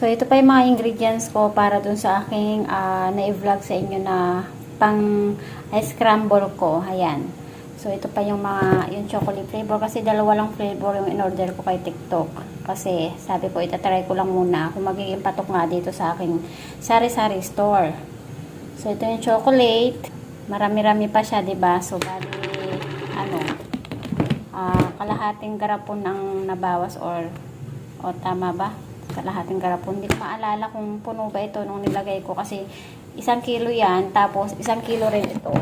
So, ito pa yung mga ingredients ko para dun sa aking ah, na-vlog sa inyo na pang scramble ko. Ayan. So, ito pa yung mga, yung chocolate flavor. Kasi dalawa lang flavor yung in-order ko kay TikTok. Kasi, sabi ko, itatry ko lang muna kung magiging patok nga dito sa aking sari-sari store. So, ito yung chocolate. Marami-rami pa siya, ba So, bali, ano, ah, kalahating garapon ang nabawas or, o tama ba? Kalahating garapon. Hindi ko maalala kung puno ba ito nung nilagay ko kasi isang kilo yan, tapos isang kilo rin ito.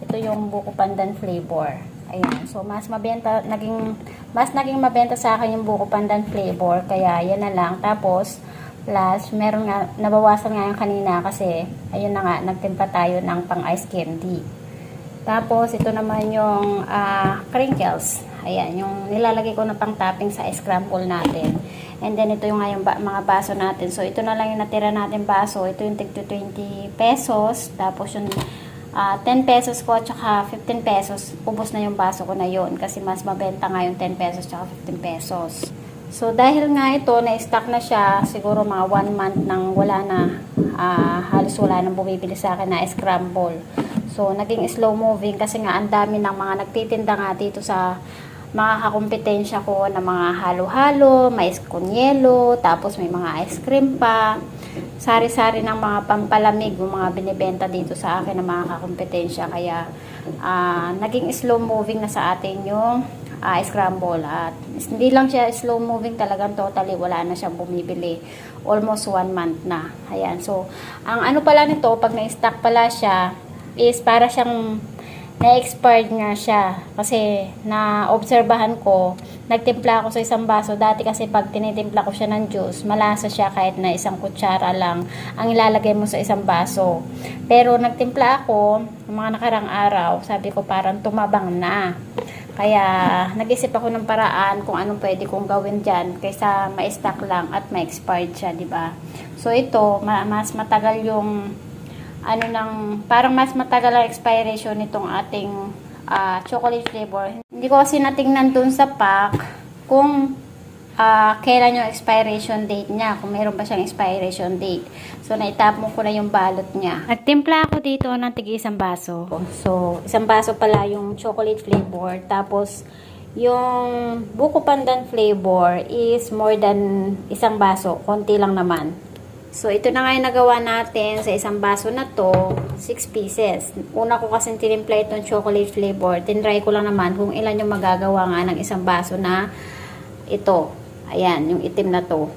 Ito yung buko pandan flavor. Ayan. So, mas mabenta, naging, mas naging mabenta sa akin yung buko pandan flavor. Kaya, yan na lang. Tapos, plus, meron nga, nabawasan nga yung kanina kasi, ayun na nga, nagtimpa tayo ng pang ice candy. Tapos, ito naman yung ah, crinkles. Ayan, yung nilalagay ko na pang topping sa ice crumble natin. And then, ito yung nga yung ba- mga baso natin. So, ito na lang yung natira natin baso. Ito yung tig 20 pesos. Tapos, yung ah, 10 pesos ko at saka 15 pesos. Ubos na yung baso ko na yon Kasi mas mabenta nga yung 10 pesos at saka 15 pesos. So, dahil nga ito, na-stock na siya, siguro mga 1 month nang wala na, ah, halos wala nang bumibili sa akin na scramble. So, naging slow moving kasi nga ang dami ng mga nagtitinda nga dito sa mga kakumpetensya ko na mga halo-halo, may kunyelo, tapos may mga ice cream pa. Sari-sari ng mga pampalamig, yung mga binibenta dito sa akin ng mga kakumpetensya. Kaya, ah, naging slow moving na sa atin yung ah, scramble. At hindi lang siya slow moving, talagang totally wala na siyang bumibili. Almost one month na. Ayan. So, ang ano pala nito, pag na-stock pala siya, is para siyang na-expired nga siya. Kasi na-obserbahan ko, nagtimpla ako sa isang baso. Dati kasi pag tinitimpla ko siya ng juice, malasa siya kahit na isang kutsara lang ang ilalagay mo sa isang baso. Pero nagtimpla ako, mga nakarang araw, sabi ko parang tumabang na. Kaya nag-isip ako ng paraan kung anong pwede kong gawin dyan kaysa ma-stock lang at ma-expired siya, di ba? So ito, ma- mas matagal yung ano nang parang mas matagal ang expiration nitong ating ah, chocolate flavor. Hindi ko kasi natingnan dun sa pack kung ah, kailan yung expiration date niya, kung meron ba siyang expiration date. So, naitap mo ko na yung balot niya. Nagtimpla ako dito ng tigi isang baso. So, isang baso pala yung chocolate flavor. Tapos, yung buko pandan flavor is more than isang baso. Konti lang naman. So, ito na nga yung nagawa natin sa isang baso na to, 6 pieces. Una ko kasi tinimpla itong chocolate flavor. Tinry ko lang naman kung ilan yung magagawa nga ng isang baso na ito. Ayan, yung itim na to.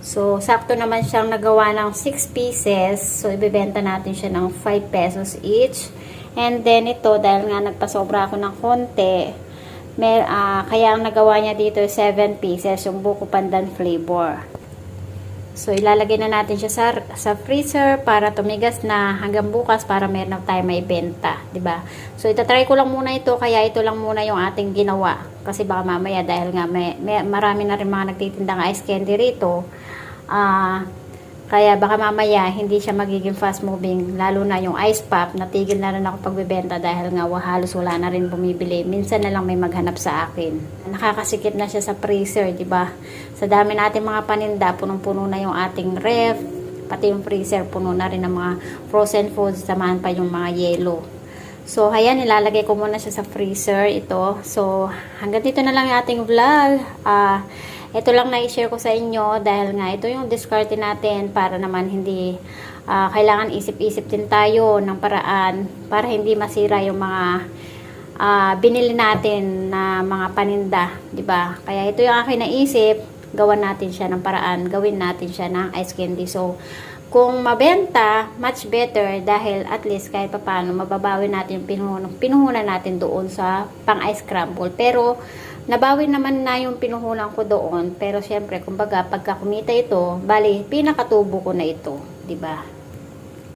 So, sakto naman siyang nagawa ng 6 pieces. So, ibebenta natin siya ng 5 pesos each. And then, ito, dahil nga nagpasobra ako ng konti, may, ah, kaya ang nagawa niya dito 7 pieces, yung buko pandan flavor. So, ilalagay na natin siya sa, sa freezer para tumigas na hanggang bukas para meron na tayo may benta. ba So, itatry ko lang muna ito, kaya ito lang muna yung ating ginawa. Kasi baka mamaya, dahil nga may, may, marami na rin mga nagtitinda ng ice candy rito, ah, kaya baka mamaya hindi siya magiging fast moving lalo na yung ice pop natigil na rin ako pagbebenta dahil nga halos wala na rin bumibili minsan na lang may maghanap sa akin nakakasikip na siya sa freezer di ba sa dami natin mga paninda punong-puno na yung ating ref pati yung freezer puno na rin ng mga frozen foods samahan pa yung mga yelo So, ayan, nilalagay ko muna siya sa freezer, ito. So, hanggang dito na lang yung ating vlog. Ah, ito lang na-share ko sa inyo dahil nga ito yung discarte natin para naman hindi ah, kailangan isip-isip din tayo ng paraan para hindi masira yung mga ah, binili natin na mga paninda, 'di ba? Kaya ito yung aking naisip, gawan natin siya ng paraan, gawin natin siya ng ice candy. So, kung mabenta, much better dahil at least kahit papaano mababawi natin yung pinuhunan, pinuhunan natin doon sa pang ice crumble. Pero nabawi naman na yung pinuhunan ko doon. Pero syempre, kumbaga, pagka kumita ito, bali, pinakatubo ko na ito. ba